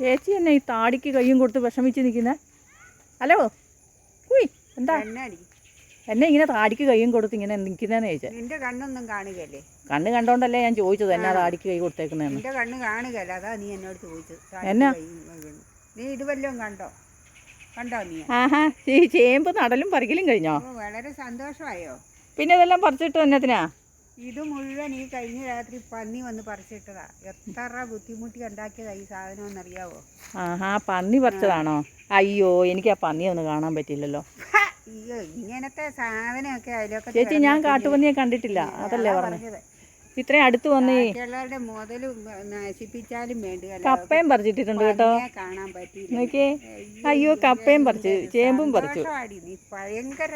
ചേച്ചി എന്നെ ഈ താടിക്ക് കയ്യും കൊടുത്ത് വിഷമിച്ച് നിൽക്കുന്ന. ഹലോ? ഉയ് എന്താ? എന്നെ ഇങ്ങനെ താടിക്ക് കയ്യും കൊടുത്ത് ഇങ്ങനെ നിൽക്കുന്നതെന്ന് ചോദിച്ചാൽ നിന്റെ കണ്ണൊന്നും കാണുകയല്ലേ? കണ്ണ് കണ്ടോണ്ടല്ലേ ഞാൻ ചോദിച്ചത് എന്നാ താടിക്ക് കൈ കൊടുത്തേക്കുന്നതെന്ന് നിന്റെ കണ്ണ് കാണുകയല്ല അതാ നീ എന്നോട് ചോദിച്ചത്. എന്നാ? നീ ഇത് വല്ലതും കണ്ടോ? കണ്ടോ നീ? ആഹാ ഈ ചേമ്പ് നടലും പറിക്കലും കഴിഞ്ഞോ? വളരെ സന്തോഷമായോ? പിന്നെ ഇതെല്ലാം പറിച്ചിട്ട് എന്നത്തിനാ ഇത് മുഴുവൻ ഈ കഴിഞ്ഞ രാത്രി പന്നി വന്ന് പറിച്ചിട്ടതാ. എത്ര ബുദ്ധിമുട്ടി ഉണ്ടാക്കിയതാ ഈ സാധനം എന്നറിയാവോ ആഹാ പന്നി പറിച്ചതാണോ? അയ്യോ എനിക്ക് ആ പന്നി ഒന്ന് കാണാൻ പറ്റില്ലല്ലോ. അയ്യോ ഇങ്ങനത്തെ സാധനമൊക്കെ അതിലൊക്കെ ചേച്ചി ഞാൻ കാട്ടുപന്നിയെ കണ്ടിട്ടില്ല. അതല്ലേ പറഞ്ഞു പറഞ്ഞത്. ഇത്രയും അടുത്ത് വന്ന് നശിപ്പിച്ചാലും വേണ്ടിയല്ല. കപ്പയും പറിച്ചിട്ടിട്ടുണ്ട് കേട്ടോ. കാണാൻ നോക്കിയേ. അയ്യോ കപ്പയും പറിച്ചു ചേമ്പും പറിച്ചു. ഭയങ്കര.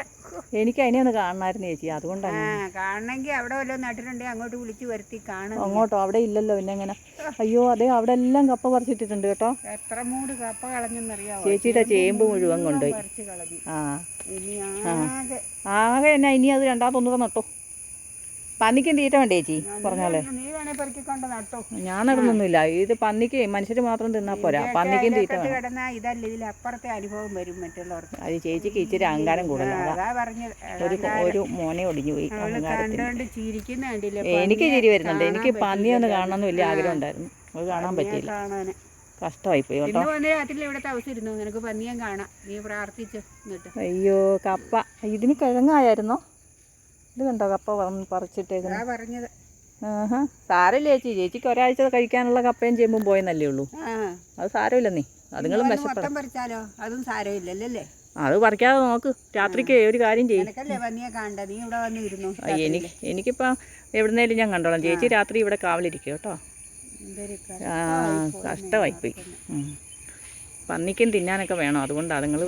എനിക്ക് അതിനെ ഒന്ന് കാണണമായിരുന്നു ചേച്ചി അതുകൊണ്ടാണ് കാണണമെങ്കിൽ അവിടെ വല്ലതും നട്ടിട്ടുണ്ടെങ്കിൽ അങ്ങോട്ട് വിളിച്ചു വരുത്തി കാണും അങ്ങോട്ടോ? അവിടെ ഇല്ലല്ലോ പിന്നെ എങ്ങനെ അയ്യോ അതെ അവിടെ എല്ലാം കപ്പ പറിച്ചിട്ടിട്ടുണ്ട് കേട്ടോ. എത്ര മൂട് കപ്പ കളഞ്ഞെന്നറിയാവോ? ചേച്ചിയുടെ ചേമ്പ് മുഴുവൻ കൊണ്ടുപോയി. ആ. ആകെ എന്നാ ഇനി അത് രണ്ടാമത്തൊന്നുകൂടെ നട്ടോ. പന്നിക്കും തീറ്റ വേണ്ടേ ചേച്ചി? പറഞ്ഞാലേ. നീ വേണേ പെറുക്കിക്കൊണ്ട് നട്ടോ. ഞാൻ നടന്നൊന്നുമില്ല. ഇത് പന്നിക്ക് മനുഷ്യർ മാത്രം തിന്നാ പോരാ. പന്നിക്കും തീറ്റ ഇതല്ല ഇതിൽ അപ്പുറത്തെ അനുഭവം വരും മറ്റുള്ളവർക്ക്. അത് ചേച്ചിക്ക് ഇച്ചിരി അഹങ്കാരം കൂടുതലാണ് ഒരു ഒരു മോനെ ഒടിഞ്ഞു പോയി എനിക്ക് ചിരി വരുന്നുണ്ട്. എനിക്ക് പന്നി ഒന്ന് കാണണമെന്ന് വലിയ ആഗ്രഹം ഉണ്ടായിരുന്നു. അത് കാണാൻ പറ്റിയില്ല. കഷ്ടമായി പോയി കേട്ടോ. ഇവിടെ നിനക്ക് പന്നിയം കാണാം. നീ പ്രാർത്ഥിച്ചു അയ്യോ കപ്പ. ഇതിന് കിഴങ്ങായിരുന്നോ ഇത് കണ്ടോ കപ്പ വന്ന് പറിച്ചിട്ടേക്കുന്നു? അതാ പറഞ്ഞത്. സാരമില്ല ചേച്ചി. ചേച്ചിക്ക് ഒരാഴ്ച കഴിക്കാനുള്ള കപ്പയും ചേമ്പും പോയെന്നല്ലേ ഉള്ളൂ. അത് സാരമില്ല നീ. അതുങ്ങളും ഇന്ന് വിശപ്പെടാം പറിച്ചാലോ? അതും സാരമില്ലല്ലേ അത് പറിക്കാതെ നോക്ക്. രാത്രിക്ക് ഒരു കാര്യം ചെയ്യും. എനിക്ക് എനിക്കിപ്പോ എവിടുന്നേലും ഞാൻ കണ്ടോളാം. ചേച്ചി രാത്രി ഇവിടെ കാവലിരിക്കും കേട്ടോ. കഷ്ടമായിപ്പോയി. പന്നിക്കും തിന്നാനൊക്കെ വേണം. അതുകൊണ്ട് അതുങ്ങൾ